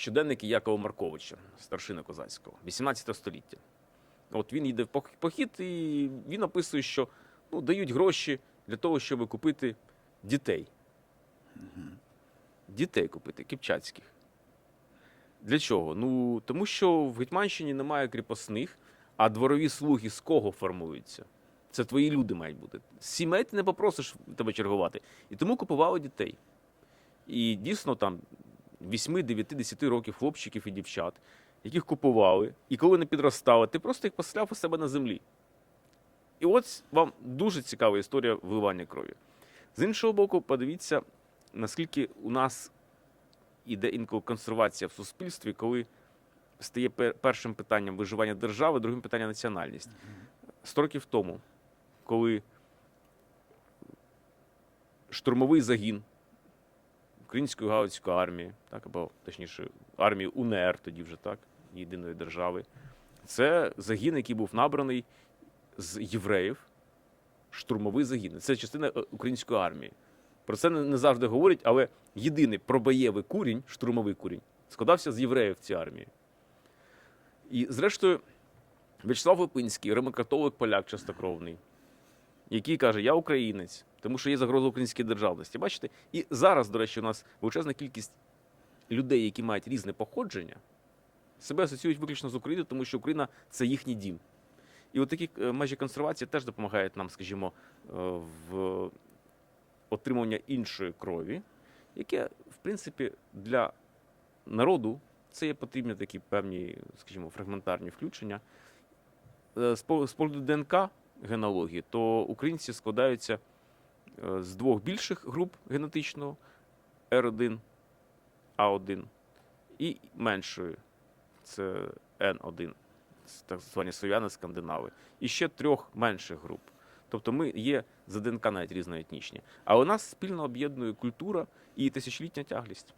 щоденники Якова Марковича, старшини козацького, 18 століття. От він йде в похід, і він описує, що ну, дають гроші для того, щоб купити дітей. Дітей купити, кипчацьких. Для чого? Ну, тому що в Гетьманщині немає кріпосних, а дворові слуги з кого формуються? Це твої люди мають бути. Сімей ти не попросиш тебе чергувати. І тому купували дітей. І дійсно там 8, 9, 10 років хлопчиків і дівчат, яких купували, і коли вони підростали, ти просто їх посляв у себе на землі. І от вам дуже цікава історія вливання крові. З іншого боку, подивіться, наскільки у нас іде інколи консервація в суспільстві, коли стає першим питанням виживання держави, другим питанням національність. Сто років тому, коли штурмовий загін Української галицької армії, так, або точніше, армії УНР, тоді вже так, єдиної держави, це загін, який був набраний з євреїв, штурмовий загін. Це частина е, української армії. Про це не завжди говорять, але єдиний пробоєвий курінь, штурмовий курінь, складався з євреїв в цій армії. І, зрештою, В'ячеслав Липинський, римокатолик поляк чистокровний, який каже: Я українець, тому що є загроза українській державності. Бачите? І зараз, до речі, у нас величезна кількість людей, які мають різне походження, себе асоціюють виключно з Україною, тому що Україна це їхній дім. І от такі е, межі консервації теж допомагають нам, скажімо, е, в отримання іншої крові, яке, в принципі, для народу це є потрібні такі певні, скажімо, фрагментарні включення. Е, з погляду ДНК генеалогії, то українці складаються е, з двох більших груп генетично R1, A1 і меншої це N1, це так звані слов'яни скандинави, і ще трьох менших груп. Тобто ми є за ДНК навіть різноетнічні. А у нас спільно об'єднує культура і тисячолітня тяглість.